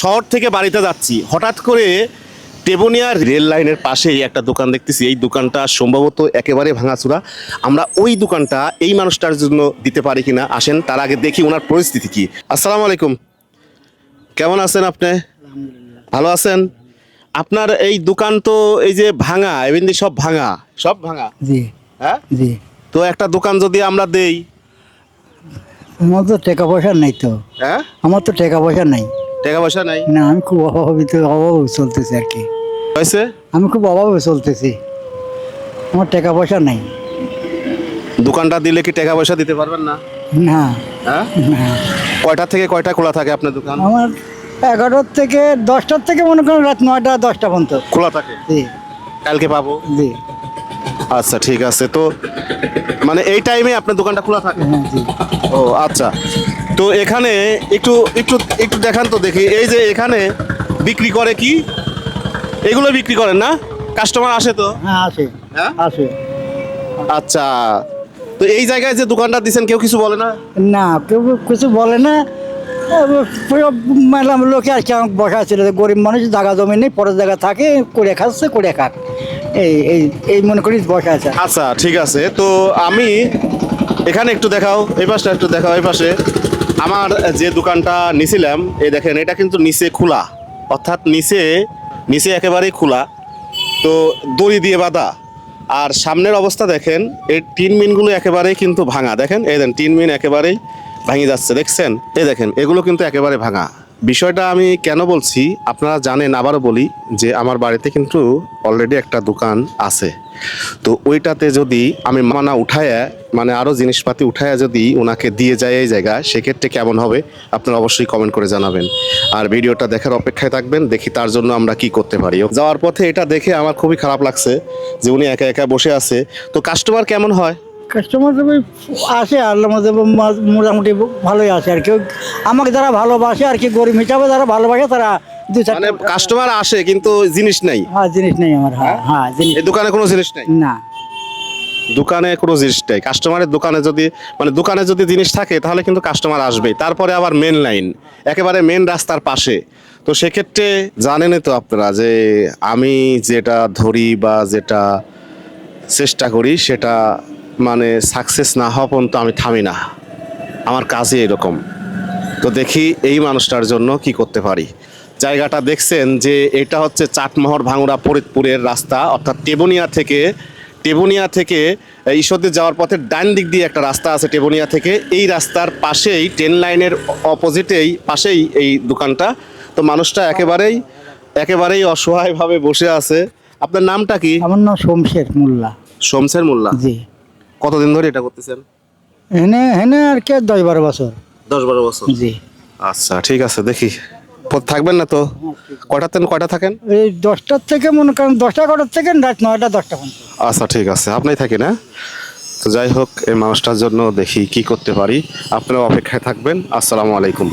শহর থেকে বাড়িতে যাচ্ছি। হঠাৎ করে টেবনিয়া রেল লাইনের পাশেই একটা দোকান দেখতেছি। এই দোকানটা সম্ভবত একেবারে ভাঙাচুরা। আমরা ওই দোকানটা এই মানুষটার জন্য দিতে পারি কিনা আসেন তার আগে দেখি ওনার পরিস্থিতি কি। আসসালামু আলাইকুম। কেমন আছেন আপনি? ভালো আছেন? আপনার এই দোকান তো এই যে ভাঙা এমনি সব ভাঙা সব ভাঙা? জি। হ্যাঁ? জি। তো একটা দোকান যদি আমরা দেই? আমার তো টাকা পয়সা নেই তো। হ্যাঁ? আমার তো টাকা পয়সা নাই। টাকা পয়সা নাই? না আমি খুব অভাবিত অভাবে চলতেছি আর কি। হয়েছে? আমি খুব অভাবে চলতেছি। আমার টাকা পয়সা নাই। দোকানটা দিলে কি টাকা পয়সা দিতে পারবেন না? না। হ্যাঁ? না। কয়টা থেকে কয়টা খোলা থাকে আপনার দোকান? আমার এগারোটার থেকে দশটার থেকে মনে করেন রাত নয়টা দশটা পর্যন্ত। খোলা থাকে? জি। কালকে পাবো? জি। আচ্ছা ঠিক আছে। তো মানে এই টাইমে আপনার দোকানটা খোলা থাকে? হ্যাঁ ও আচ্ছা। তো এখানে একটু একটু একটু দেখান তো দেখি। এই যে এখানে বিক্রি করে কি? এগুলো বিক্রি করেন না? কাস্টমার আসে তো? হ্যাঁ আসে। হ্যাঁ? আসে। আচ্ছা। তো এই জায়গায় যে দোকানটা দিচ্ছেন কেউ কিছু বলে না? না কেউ কিছু বলে না। মেলা লোকে আর কেমন বসা ছিল। গরিব মানুষ জায়গা জমি নেই পরের জায়গা থাকে করে খাচ্ছে করে খাক। এই এই এই মনে করি বসা আছে। আচ্ছা ঠিক আছে। তো আমি এখানে একটু দেখাও, এই পাশটা একটু দেখাও, এই পাশে। আমার যে দোকানটা নিছিলাম, এই দেখেন, এটা কিন্তু নিচে খোলা। অর্থাৎ নিচে নিচে একেবারেই খোলা। তো দড়ি দিয়ে বাঁধা। আর সামনের অবস্থা দেখেন, এই টিন মিনগুলো একেবারেই কিন্তু ভাঙা। দেখেন, এই দেন, টিন মিন একেবারেই ভাঙে যাচ্ছে, দেখছেন? এই দেখেন, এগুলো কিন্তু একেবারে ভাঙা। বিষয়টা আমি কেন বলছি, আপনারা জানেন, আবারও বলি যে আমার বাড়িতে কিন্তু অলরেডি একটা দোকান আছে। তো ওইটাতে যদি আমি মানা উঠায়া মানে আরও জিনিসপাতি উঠায়া যদি ওনাকে দিয়ে যায় এই জায়গায়, সেক্ষেত্রে কেমন হবে? আপনারা অবশ্যই কমেন্ট করে জানাবেন। আর ভিডিওটা দেখার অপেক্ষায় থাকবেন, দেখি তার জন্য আমরা কি করতে পারি। যাওয়ার পথে এটা দেখে আমার খুবই খারাপ লাগছে যে উনি একা একা বসে আছে। তো কাস্টমার কেমন হয়? কাস্টমার আসে আল্লাহ মোটামুটি ভালোই আসে আর কেউ আমাকে যারা ভালোবাসে আর কি গরিব হিসাবে যারা ভালোবাসে তারা দু চার মানে কাস্টমার আসে কিন্তু জিনিস নাই। হ্যাঁ জিনিস নেই আমার হ্যাঁ হ্যাঁ? জিনিস এই দোকানে কোনো জিনিস নাই? না। দোকানে কোনো জিনিস নেই। কাস্টমারের দোকানে যদি মানে দোকানে যদি জিনিস থাকে তাহলে কিন্তু কাস্টমার আসবেই। তারপরে আবার মেন লাইন একেবারে মেন রাস্তার পাশে। তো সেক্ষেত্রে জানেনই তো আপনারা যে আমি যেটা ধরি বা যেটা চেষ্টা করি সেটা মানে সাকসেস না হওয়া পর্যন্ত আমি থামি না। আমার কাজই এরকম। তো দেখি এই মানুষটার জন্য কি করতে পারি। জায়গাটা দেখছেন যে এটা হচ্ছে চাটমোহর ভাঙুরা ফরিদপুরের রাস্তা অর্থাৎ টেবুনিয়া থেকে টেবুনিয়া থেকে ঈশ্বরদী যাওয়ার পথে ডান দিক দিয়ে একটা রাস্তা আছে টেবুনিয়া থেকে। এই রাস্তার পাশেই ট্রেন লাইনের অপোজিটেই পাশেই এই দোকানটা। তো মানুষটা একেবারেই একেবারেই অসহায়ভাবে বসে আছে। আপনার নামটা কি? আমার নাম শমশের মোল্লা। শমসের মোল্লা? জি। কতদিন ধরে এটা করতেছেন? হেনে হেনে আর কে দশ বারো বছর। দশ বারো বছর। জি। আচ্ছা ঠিক আছে দেখি। থাকবেন না তো? কয়টাতে কটা থাকেন? এই দশটার থেকে মনে করেন দশটা কটার থেকে রাত নয়টা দশটা পর্যন্ত। আচ্ছা ঠিক আছে আপনি থাকেন হ্যাঁ? তো যাই হোক এই মানুষটার জন্য দেখি কি করতে পারি। আপনারা অপেক্ষায় থাকবেন। আসসালামু আলাইকুম।